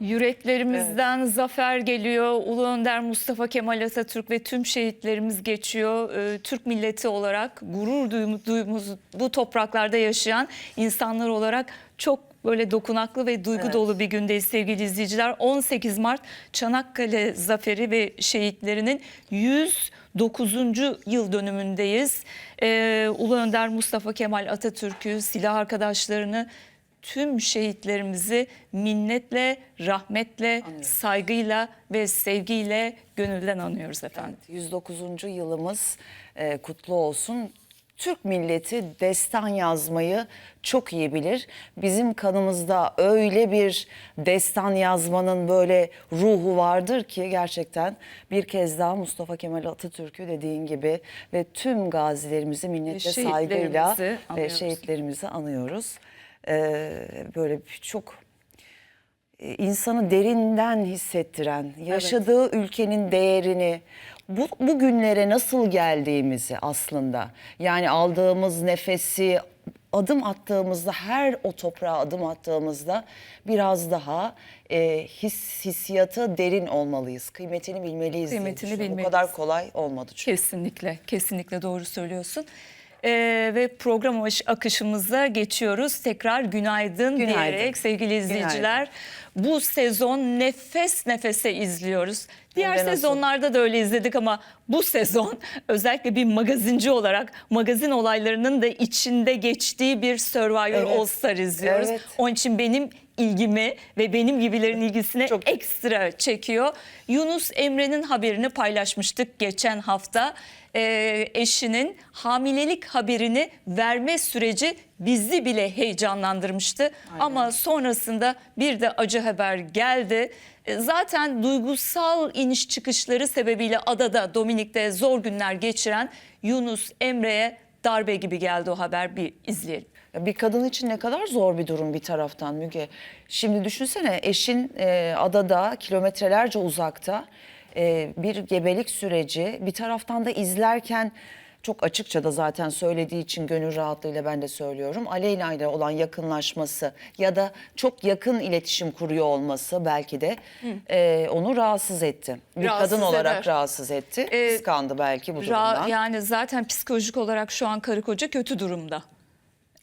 Yüreklerimizden zafer geliyor. Ulu Önder Mustafa Kemal Atatürk ve tüm şehitlerimiz geçiyor. Ee, Türk milleti olarak gurur duyduğumuz bu topraklarda yaşayan insanlar olarak çok böyle dokunaklı ve duygu Evet. dolu bir gündeyiz sevgili izleyiciler. 18 Mart Çanakkale Zaferi ve şehitlerinin 109. yıl dönümündeyiz. Ee, Ulu Önder Mustafa Kemal Atatürk'ü, silah arkadaşlarını, tüm şehitlerimizi minnetle, rahmetle, saygıyla ve sevgiyle gönülden anıyoruz efendim. 109. yılımız e, kutlu olsun. Türk milleti destan yazmayı çok iyi bilir. Bizim kanımızda öyle bir destan yazmanın böyle ruhu vardır ki gerçekten bir kez daha Mustafa Kemal Atatürk'ü dediğin gibi ve tüm gazilerimizi minnetle saygıyla ve şehitlerimizi anıyoruz. Ee, böyle çok e, insanı derinden hissettiren, yaşadığı ülkenin değerini, bu, bu günlere nasıl geldiğimizi aslında yani aldığımız nefesi adım attığımızda her o toprağa adım attığımızda biraz daha e, his hissiyatı derin olmalıyız. Kıymetini bilmeliyiz. Kıymetini düşünüyorum. Bu bilmeliyiz. kadar kolay olmadı çünkü. Kesinlikle, kesinlikle doğru söylüyorsun. Ee, ve program akış- akışımıza geçiyoruz. Tekrar günaydın, Günaydın. diyerek sevgili izleyiciler. Bu sezon nefes nefese izliyoruz. Diğer Hem de nasıl? sezonlarda da öyle izledik ama bu sezon özellikle bir magazinci olarak magazin olaylarının da içinde geçtiği bir Survivor Evet. All Star izliyoruz. Evet. Onun için benim ilgimi ve benim gibilerin ilgisine Çok- ekstra çekiyor. Yunus Emre'nin haberini paylaşmıştık geçen hafta. Ee, eşinin hamilelik haberini verme süreci bizi bile heyecanlandırmıştı. Ama sonrasında bir de acı haber geldi. Ee, Zaten duygusal iniş çıkışları sebebiyle adada Dominik'te zor günler geçiren Yunus Emre'ye darbe gibi geldi o haber bir izleyelim. Ya Bir kadın için ne kadar zor bir durum bir taraftan Müge. Şimdi düşünsene eşin e, adada kilometrelerce uzakta e, bir gebelik süreci bir taraftan da izlerken çok açıkça da zaten söylediği için gönül rahatlığıyla ben de söylüyorum. Aleyna ile olan yakınlaşması ya da çok yakın iletişim kuruyor olması belki de e, onu rahatsız etti. Bir Rahatsız kadın olarak eder. rahatsız etti. E, Kıskandı belki bu Ra- durumdan. yani zaten psikolojik olarak şu an karı koca kötü durumda.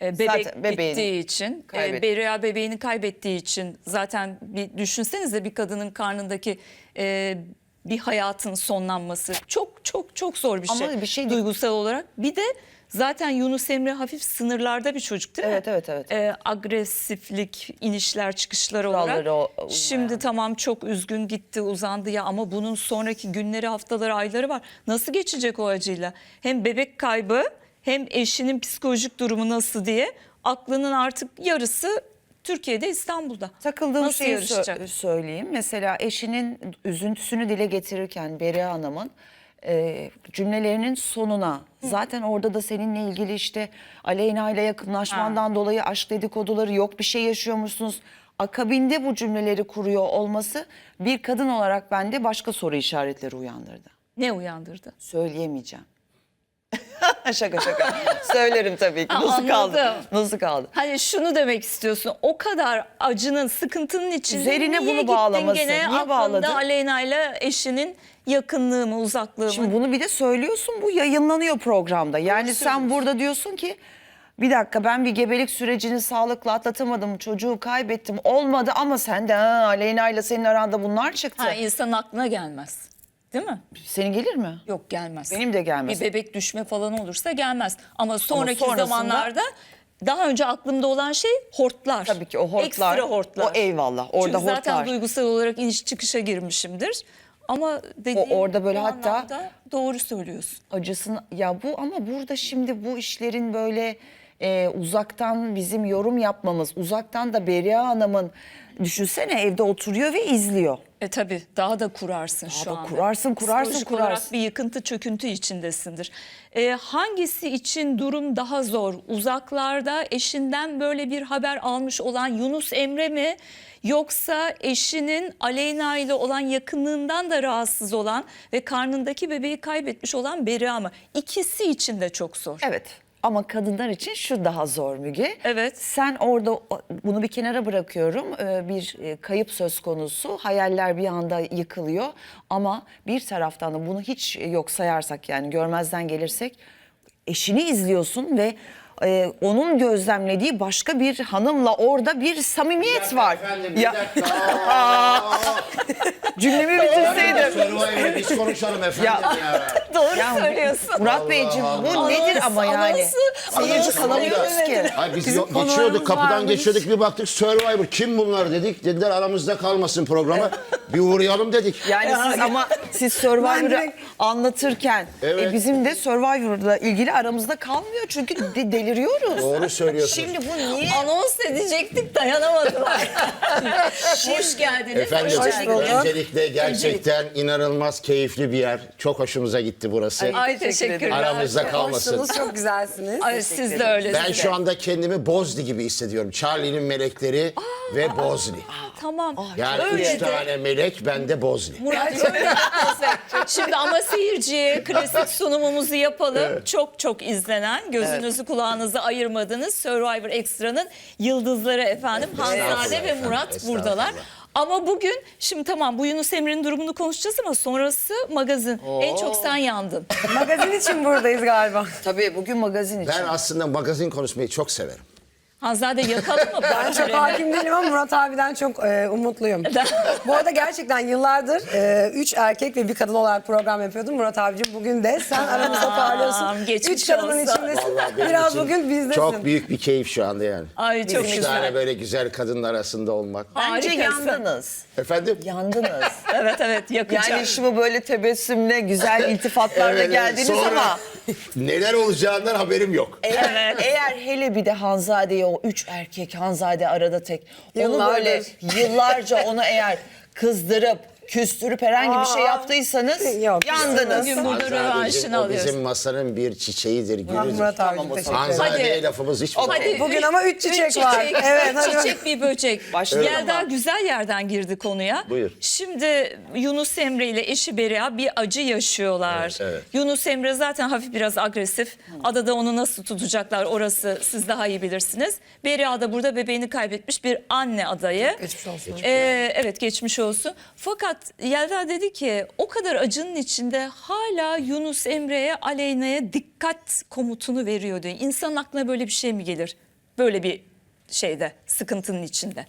E, bebek Zaten bebeğini gittiği için, e, kaybetti. Beria bebeğini kaybettiği için zaten bir düşünsenize bir kadının karnındaki e, bir hayatın sonlanması çok çok çok zor bir Ama şey. bir şey- duygusal olarak. Bir de zaten Yunus Emre hafif sınırlarda bir çocuk değil mi? Evet, evet, evet. E, agresiflik, inişler, çıkışlar olarak. O-. Şimdi tamam çok üzgün gitti uzandı ya ama bunun sonraki günleri haftaları ayları var. Nasıl geçecek o acıyla? Hem bebek kaybı hem eşinin psikolojik durumu nasıl diye aklının artık yarısı Türkiye'de İstanbul'da. Takıldığım Nasıl şeyi yarışacak? sö- söyleyeyim. Mesela eşinin üzüntüsünü dile getirirken Beriye Hanım'ın e, cümlelerinin sonuna zaten orada da seninle ilgili işte Aleyna ile yakınlaşmandan dolayı aşk dedikoduları yok bir şey yaşıyormuşsunuz. Akabinde bu cümleleri kuruyor olması bir kadın olarak bende başka soru işaretleri uyandırdı. Ne uyandırdı? Söyleyemeyeceğim. şaka şaka. Söylerim tabii ki. Nasıl kaldı? Nasıl kaldı? Hani şunu demek istiyorsun. O kadar acının, sıkıntının içinde Üzerine niye bunu gittin bağlaması, gene niye aklında bağladı? Aleyna ile eşinin yakınlığı mı, uzaklığı mı? Şimdi bunu bir de söylüyorsun bu yayınlanıyor programda. Yani sen burada diyorsun ki bir dakika ben bir gebelik sürecini sağlıklı atlatamadım çocuğu kaybettim olmadı ama sen de ha, Aleyna ile senin aranda bunlar çıktı. Ha, insanın aklına gelmez. Değil mi? Senin gelir mi? Yok gelmez. Benim de gelmez. Bir bebek düşme falan olursa gelmez. Ama sonraki sonrasında- zamanlarda daha önce aklımda olan şey hortlar. Tabii ki o hortlar. Ekstra hortlar. O eyvallah. Orada Çünkü zaten hortlar. duygusal olarak iniş çıkışa girmişimdir. Ama dediğin orada böyle bu hatta- anlamda doğru söylüyorsun. acısını ya bu ama burada şimdi bu işlerin böyle e, uzaktan bizim yorum yapmamız uzaktan da Beriye Hanım'ın düşünsene evde oturuyor ve izliyor. E tabi daha da kurarsın şu da anda. kurarsın, kurarsın, Psikolojik kurarsın. olarak bir yıkıntı çöküntü içindesindir. E, hangisi için durum daha zor? Uzaklarda eşinden böyle bir haber almış olan Yunus Emre mi? Yoksa eşinin Aleyna ile olan yakınlığından da rahatsız olan ve karnındaki bebeği kaybetmiş olan Beria mı? İkisi için de çok zor. Evet. Ama kadınlar için şu daha zor Müge. Evet. Sen orada bunu bir kenara bırakıyorum. Ee, Bir e, kayıp söz konusu. Hayaller bir anda yıkılıyor. Ama bir taraftan da bunu hiç yok sayarsak yani görmezden gelirsek eşini izliyorsun ve e, onun gözlemlediği başka bir hanımla orada bir samimiyet var. Efendim bir Ya- dakika. Cümlemi bitirseydim. Survivor'ı biz konuşalım efendim ya. Doğru Ya, söylüyorsun. Murat Beyciğim bu Allah. nedir ama yani? Anonsu- Seyirci kalamıyoruz ki. Hayır biz Bizim yo- geçiyorduk konularımız kapıdan varmış. geçiyorduk bir baktık Survivor kim bunlar dedik. Dediler aramızda kalmasın programı. bir uğrayalım dedik. Yani siz ama siz Survivor'ı direkt- anlatırken Evet. e, bizim de Survivor'la ilgili aramızda kalmıyor çünkü de- deliriyoruz. Doğru söylüyorsun. Şimdi bu niye? Anons edecektik dayanamadılar. Hoş geldiniz. Efendim Hoş geldiniz. öncelikle gerçekten inanılmaz keyifli bir yer. Çok hoşumuza gitti burası. Ay teşekkürler. Aramızda kalmasın. Hoşsunuz, çok güzelsiniz. Ay siz de öylesiniz. Ben şu anda kendimi Bozli gibi hissediyorum. Charlie'nin melekleri ve Bozli. Tamam. Yani Öyle üç de. tane melek bende Bozli. Murat öyle. Şimdi ama seyirciye klasik sunumumuzu yapalım. Çok çok izlenen, gözünüzü kulağınızı ayırmadığınız Survivor Extra'nın yıldızları efendim. Hanzade ve Murat buradalar. Ama bugün şimdi tamam bu Yunus Emre'nin durumunu konuşacağız ama sonrası magazin. En çok sen yandın. Magazin için buradayız galiba. Tabii bugün magazin için. Ben aslında magazin konuşmayı çok severim. Hanzade yakalım mı? Ben çok hakim değilim ama Murat abiden çok e, umutluyum. Bu arada gerçekten yıllardır e, üç erkek ve bir kadın olarak program yapıyordum. Murat abicim bugün de sen aramızda parlıyorsun. geçmiş Üç kadının olsun. içindesin. Vallahi benim Biraz için bugün bizdesin. Çok büyük bir keyif şu anda yani. Ay çok Üç güzel. tane böyle güzel kadın arasında olmak. Bence Harikasın. yandınız. Efendim? Yandınız. Evet evet yakacağım. Yani şimdi böyle tebessümle güzel iltifatlarla Evet, evet. geldiniz Sonra ama neler olacağından haberim yok. eğer, eğer hele bir de Hanzade'yi o üç erkek Hanzade arada tek onu Yıllardır. böyle yıllarca onu eğer kızdırıp küstürüp herhangi bir şey yaptıysanız yok. yandınız. Bugün burada Hanzadeciğim, rövanşını o alıyoruz. bizim masanın bir çiçeğidir, gülüdür. Murat abicim teşekkür ederim. Hanzade'ye Hadi. lafımız hiç Hadi Bugün üç- ama üç çiçek var. çiçek, Evet, hadi çiçek bir böcek. Başlayalım Yelda ama. güzel yerden girdi konuya. Buyur. Şimdi Yunus Emre ile eşi Beria bir acı yaşıyorlar. Evet, evet. Yunus Emre zaten hafif biraz agresif. Adada onu nasıl tutacaklar orası siz daha iyi bilirsiniz. Beria da burada bebeğini kaybetmiş bir anne adayı. Geçmiş olsun. Ee, evet geçmiş olsun. Fakat Yelda dedi ki o kadar acının içinde hala Yunus Emre'ye Aleyna'ya dikkat komutunu veriyor diyor. İnsanın aklına böyle bir şey mi gelir? Böyle bir şeyde sıkıntının içinde.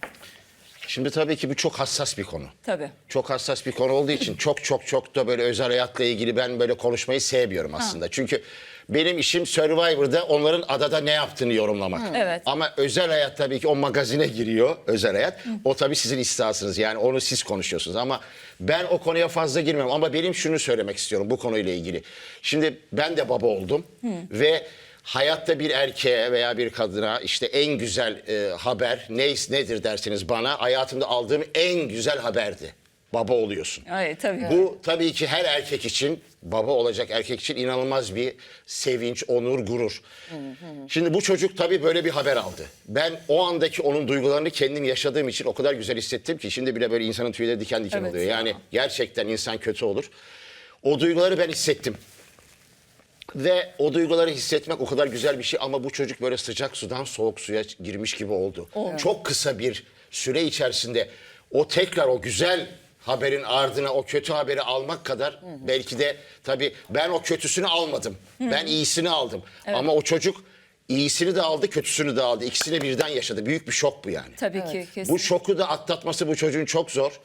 Şimdi tabii ki bu çok hassas bir konu. Tabii. Çok hassas bir konu olduğu için çok çok çok da böyle özel hayatla ilgili ben böyle konuşmayı sevmiyorum aslında. Çünkü benim işim Survivor'da onların adada ne yaptığını yorumlamak. Evet. Ama özel hayat tabii ki o magazine giriyor özel hayat. O tabii sizin istihasınız yani onu siz konuşuyorsunuz ama ben o konuya fazla girmem ama benim şunu söylemek istiyorum bu konuyla ilgili. Şimdi ben de baba oldum ve hayatta bir erkeğe veya bir kadına işte en güzel e, haber neyse nedir derseniz bana hayatımda aldığım en güzel haberdi. Baba oluyorsun. Ay, tabii. Bu tabii ki her erkek için, baba olacak erkek için inanılmaz bir sevinç, onur, gurur. Şimdi bu çocuk tabii böyle bir haber aldı. Ben o andaki onun duygularını kendim yaşadığım için o kadar güzel hissettim ki şimdi bile böyle insanın tüyleri diken diken Evet oluyor. ya. Yani gerçekten insan kötü olur. O duyguları ben hissettim. Ve o duyguları hissetmek o kadar güzel bir şey ama bu çocuk böyle sıcak sudan soğuk suya girmiş gibi oldu. Çok kısa bir süre içerisinde o tekrar o güzel haberin ardına o kötü haberi almak kadar belki de tabii ben o kötüsünü almadım. Ben iyisini aldım. Ama o çocuk iyisini de aldı, kötüsünü de aldı. İkisini birden yaşadı. Büyük bir şok bu yani. Tabii ki kesin. Bu şoku da atlatması bu çocuğun çok zor.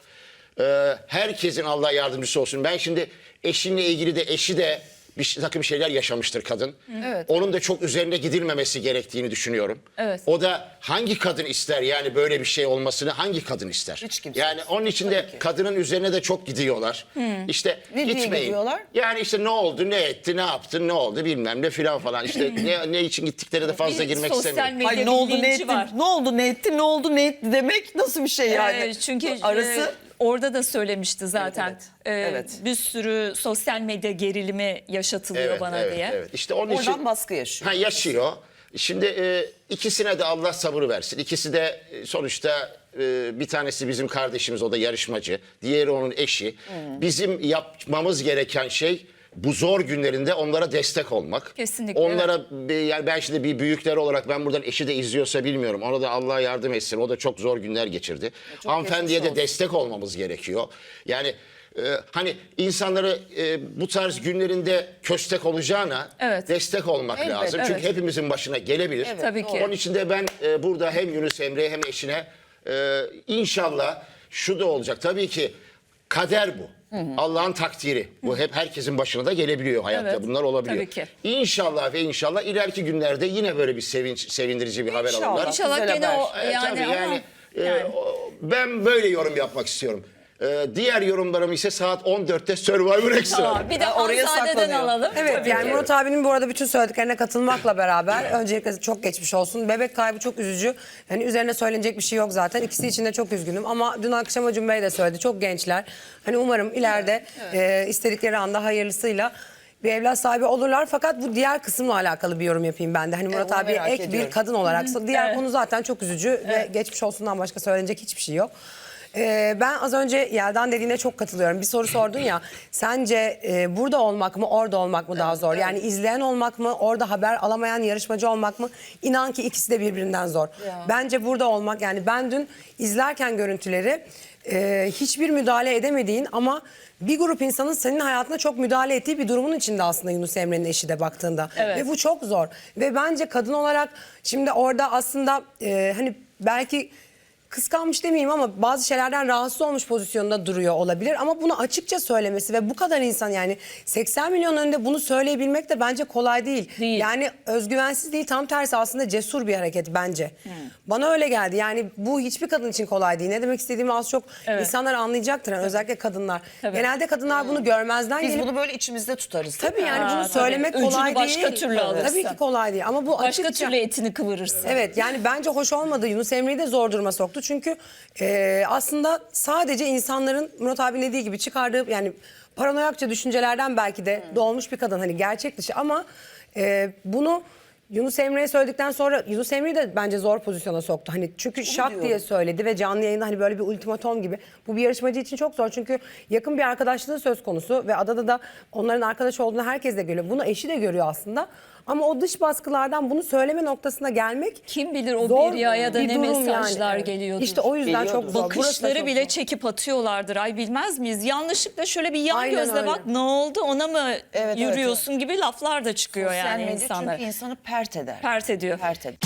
Ee, herkesin Allah yardımcısı olsun. Ben şimdi eşinle ilgili de eşi de bir takım şeyler yaşamıştır kadın. Evet. Onun da çok üzerine gidilmemesi gerektiğini düşünüyorum. Evet. O da hangi kadın ister yani böyle bir şey olmasını hangi kadın ister? Hiç kimse Yani onun için de kadının üzerine de çok gidiyorlar. İşte Ne diye gitmeyin. gidiyorlar? Yani işte ne oldu, ne etti, ne yaptı, ne oldu bilmem ne filan falan. İşte ne, ne için gittikleri de fazla Bir girmek sosyal istemiyorum. medya Ay ne oldu ne bilinci etti, var. ne oldu ne etti, ne oldu ne etti demek nasıl bir şey yani? Ee, çünkü arası e, orada da söylemişti zaten. Evet, Ee, evet. Bir sürü sosyal medya gerilimi yaşatılıyor bana evet, diye. Evet. İşte onun oradan için baskı yaşıyor. Ha yaşıyor. Şimdi e, ikisine de Allah sabır versin. İkisi de e, sonuçta e, bir tanesi bizim kardeşimiz o da yarışmacı. Diğeri onun eşi. Bizim yapmamız gereken şey bu zor günlerinde onlara destek olmak. Kesinlikle, Onlara bir- yani ben şimdi bir büyükler olarak ben buradan eşi de izliyorsa bilmiyorum. Ona da Allah yardım etsin. O da çok zor günler geçirdi. Hanımefendiye de destek olmamız gerekiyor. Yani e, hani insanları e, bu tarz günlerinde köstek olacağına Evet. destek olmak Elbette, lazım. Çünkü evet. hepimizin başına gelebilir. Tabii ki. Onun için de ben e, burada hem Yunus Emre'ye hem eşine e, inşallah şu da olacak. Tabii ki kader bu. Allah'ın takdiri. Bu hep herkesin başına da gelebiliyor hayatta. Evet, Bunlar olabiliyor. tabii ki. İnşallah ve inşallah ileriki günlerde yine böyle bir sevinç sevindirici bir haber İnşallah. alırlar. İnşallah Güzel gene haber. o E, yani, tabii ama yani, e, o- ben böyle yorum yapmak istiyorum. E, diğer yorumlarım ise saat 14'te Survivor Extra. Aa, bir de oraya Hanzade'den saklanıyor. alalım. Evet Tabii yani ki. Murat abinin bu arada bütün söylediklerine katılmakla beraber öncelikle çok geçmiş olsun. Bebek kaybı çok üzücü. Yani üzerine söylenecek bir şey yok zaten. İkisi için de çok üzgünüm ama dün akşam Acun Bey de söyledi. Çok gençler. Hani umarım ileride e, istedikleri anda hayırlısıyla bir evlat sahibi olurlar. Fakat bu diğer kısımla alakalı bir yorum yapayım ben de. Hani Murat onu abi merak ek ediyorum. bir kadın olarak. Diğer Evet. konu zaten çok üzücü ve geçmiş olsundan başka söylenecek hiçbir şey yok. Ee, ben az önce Yeldan dediğine çok katılıyorum. Bir soru sordun ya. Sence e, burada olmak mı, orada olmak mı daha zor? Yani izleyen olmak mı, orada haber alamayan yarışmacı olmak mı? İnan ki ikisi de birbirinden zor. Bence burada olmak yani ben dün izlerken görüntüleri e, hiçbir müdahale edemediğin ama bir grup insanın senin hayatına çok müdahale ettiği bir durumun içinde aslında Yunus Emre'nin eşi de baktığında. Evet. Ve bu çok zor. Ve bence kadın olarak şimdi orada aslında e, hani belki kıskanmış demeyeyim ama bazı şeylerden rahatsız olmuş pozisyonda duruyor olabilir. Ama bunu açıkça söylemesi ve bu kadar insan yani 80 milyon önünde bunu söyleyebilmek de bence kolay değil. Değil. Yani özgüvensiz değil tam tersi aslında cesur bir hareket bence. Bana öyle geldi. Yani bu hiçbir kadın için kolay değil. Ne demek istediğimi az çok Evet. insanlar anlayacaktır. Yani özellikle kadınlar. Tabii. Genelde kadınlar bunu görmezden Biz gelip bunu böyle içimizde tutarız. Tabii yani Aa, bunu tabii. söylemek Öcünü kolay başka değil. türlü alırsın. Tabii ki kolay değil ama bu Başka açıkça... türlü etini kıvırırsın. Evet yani bence hoş olmadı. Yunus Emre'yi de zor duruma soktu. Çünkü e, aslında sadece insanların Murat abi dediği gibi çıkardığı yani paranoyakça düşüncelerden belki de doğmuş bir kadın. Hani gerçek dışı ama e, bunu Yunus Emre'ye söyledikten sonra Yunus Emre'yi de bence zor pozisyona soktu. Hani çünkü şak diyorum. diye söyledi ve canlı yayında hani böyle bir ultimatom gibi. Bu bir yarışmacı için çok zor çünkü yakın bir arkadaşlığı söz konusu ve adada da onların arkadaş olduğunu herkes de görüyor. Bunu eşi de görüyor aslında. Ama o dış baskılardan bunu söyleme noktasına gelmek Kim bilir o Zor bir ya da bir ne durum mesajlar yani. Evet. geliyordur. İşte o yüzden Geliyordur. çok zor. Burası da Bakışları çok bile zor. çekip atıyorlardır. Ay bilmez miyiz? Yanlışlıkla şöyle bir yan Aynen gözle öyle. bak ne oldu ona mı evet, yürüyorsun gibi laflar da çıkıyor Sosyal yani medya insanlar. çünkü insanı pert eder. Pert ediyor. Pert eder.